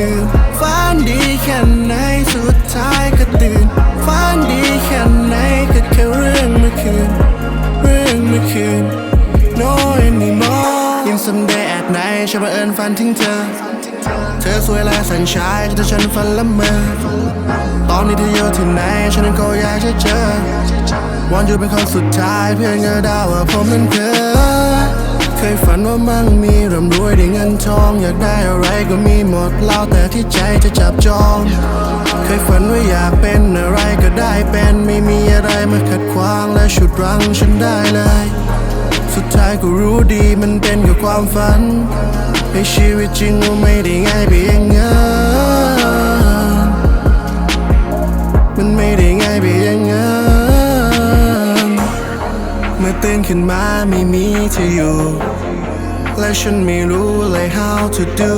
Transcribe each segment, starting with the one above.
ลืมฝันดีแค่ไหนสุดท้ายก็ตื่นฝันดีแค่ไหนก็แค่เรื่องเมื่อคืน เรื่องเมื่อคืน No anymore ยัง someday at night ฉันบังเอิญฝันถึงเธอ เธอสวยและสัญชายแต่ฉันฝันละเมอตอนนี้เธออยู่ที่ไหนฉันนั้นก็อยากจะเจอวันอยู่เป็นคนสุดท้ายเพื่อนก็ดาว่าผมนั้นเธอ เคยฝันว่ามั่งมีร่ำรวยได้เงินทอง อยากได้อะไรก็มีหมดเล่าแต่ที่ใจจะจับจอง เคยฝันว่าอยากเป็นอะไรก็ได้เป็นไม่มีอะไรมาขัดขวางและฉุดรั้งฉันได้เลย สุดท้ายก็รู้ดีมันเป็นแค่ความฝันในชีวิตจริงว่าไม่ได้ง่ายไปอย่าง ตื่นขึ้นมาไม่มีเธออยู่ และฉันไม่รู้เลย how to do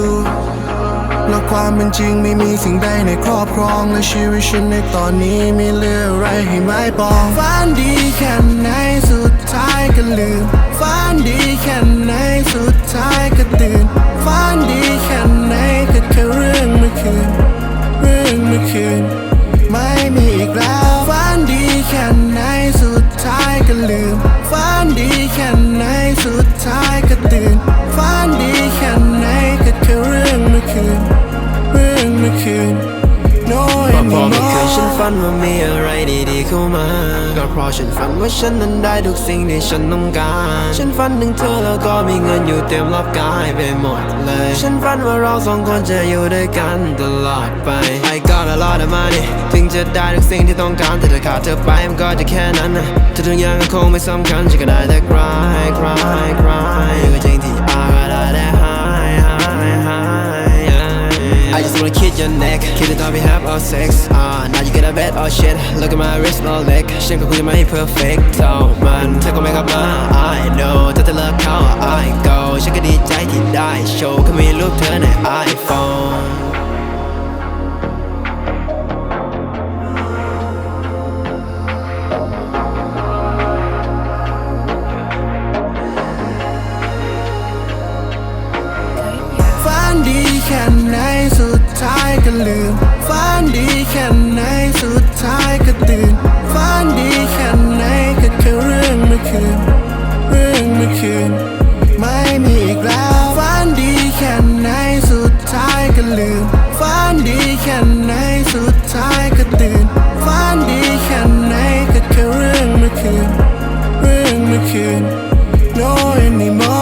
แล้วความเป็นจริงไม่มีสิ่งใดในครอบครองและชีวิตฉันในตอนนี้ไม่เหลืออะไรให้ไม้ปองฝันดีแค่ไหนสุดท้ายก็ลืมฝันดีแค่ไหนสุดท้ายก็ตื่น ดีๆเข้ามา ก็เพราะฉันฝันว่าฉันนั้นได้ทุกสิ่งที่ฉันต้องการ ฉันฝันถึงเธอแล้วก็มีเงินอยู่เต็มรอบกายไปหมดเลย ฉันฝันว่าเราสองคนจะอยู่ด้วยกันตลอดไป I got a lot of money ถึงจะได้ทุกสิ่งที่ต้องการแต่ถ้าขาดเธอไปมันก็จะแค่นั้นนะถ้าทุกอย่างก็คงไม่สำคัญฉันก็ได้แต่ cry cry cry ก็จริงที่ I ก็ไ your neck Kiss the time we have our sex uh, Now you get a bed or shit Look at my wrist no leg ฉันก็คงจะไม่ perfect เท่ามันเธอก็ไม่กลับมา I know ถ้าเธอเลิกเขา I go ฉันก็ดีใจที่ได้โชว์แค่มีรูปเธอใน iPhone ายก็ลืมฝันดีแค่ไหนสุดท้ายก็ตื่นฝันดีแค่ไหนก็แค่เรื่องเมื่อคืน เรื่องเมื่อคืน ไม่มีอีกแล้วฝันดีแค่ไหนสุดท้ายก็ลืมฝันดีแค่ไหนสุดท้ายก็ตื่นฝันดีแค่ไหนก็แค่เรื่องเมื่อคืน เรื่องเมื่อคืน no anymore